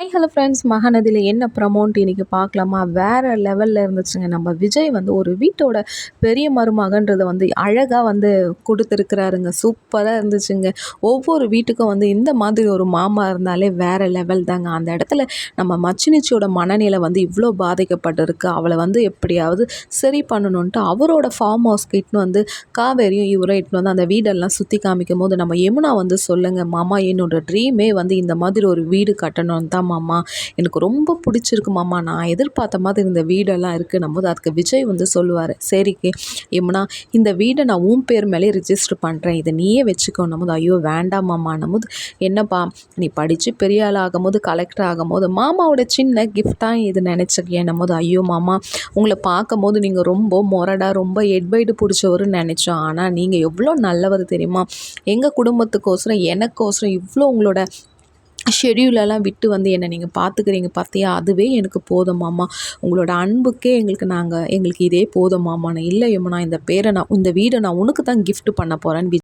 ஐ hello friends மகாநதியில் என்ன ப்ரமோண்ட் இன்றைக்கி பார்க்கலாமா? வேறு லெவலில் இருந்துச்சுங்க. நம்ம விஜய் வந்து ஒரு வீட்டோட பெரிய மருமகன்றதை வந்து அழகாக வந்து கொடுத்துருக்குறாருங்க. சூப்பராக இருந்துச்சுங்க. ஒவ்வொரு வீட்டுக்கும் வந்து இந்த மாதிரி ஒரு மாமா இருந்தாலே வேறு லெவல் தாங்க. அந்த இடத்துல நம்ம மச்சினிச்சியோட மனநிலை வந்து இவ்வளோ பாதிக்கப்பட்டிருக்கு. அவளை வந்து எப்படியாவது சரி பண்ணணுன்ட்டு அவரோட ஃபார்ம் ஹவுஸ்க்கு இட்டுன்னு வந்து காவேரியும் இவரும் இட்டுன்னு வந்து அந்த வீடெல்லாம் சுற்றி காமிக்கும் போது நம்ம யமுனா வந்து சொல்லுங்கள் மாமா என்னோடய ட்ரீமே வந்து இந்த மாதிரி ஒரு வீடு கட்டணும்னு தான் மாமா. எனக்கு ரொம்ப பிடிச்சிருக்கு மாமா. நான் எதிர்பார்த்த மாதிரி இந்த வீடெல்லாம் இருக்குன்னும் போது அதுக்கு விஜய் வந்து சொல்லுவார். சரிக்கு எம்னா இந்த வீடை நான் உன் பேர் மேலே ரிஜிஸ்டர் பண்ணுறேன் இதை நீயே வச்சுக்கோன்னும் போது ஐயோ வேண்டாம் மாமான்னும் போது என்னப்பா நீ படித்து பெரிய ஆள் ஆகும்போது கலெக்டர் ஆகும்போது மாமாவோட சின்ன கிஃப்டாக இது நினச்சிக்கேன்னும் போது ஐயோ மாமா உங்களை பார்க்கும் போது நீங்கள் ரொம்ப மொரடாக ரொம்ப எட்வைடு பிடிச்சவருன்னு நினச்சோம். ஆனால் நீங்கள் எவ்வளோ நல்லவர் தெரியுமா? எங்கள் குடும்பத்துக்கோசரம் எனக்கோசரம் இவ்வளோ உங்களோட ஷெடியூலெல்லாம் விட்டு வந்து என்னை நீங்கள் பார்த்துக்கிறீங்க பார்த்தியா அதுவே எனக்கு போதுமாம்மா உங்களோட அன்புக்கே எங்களுக்கு நாங்கள் எங்களுக்கு இதே போதுமாம்மா நான் இல்லை யமுனா இந்த பேரை நான் இந்த வீடை நான் உனக்கு தான் கிஃப்ட் பண்ண போகிறேன்னு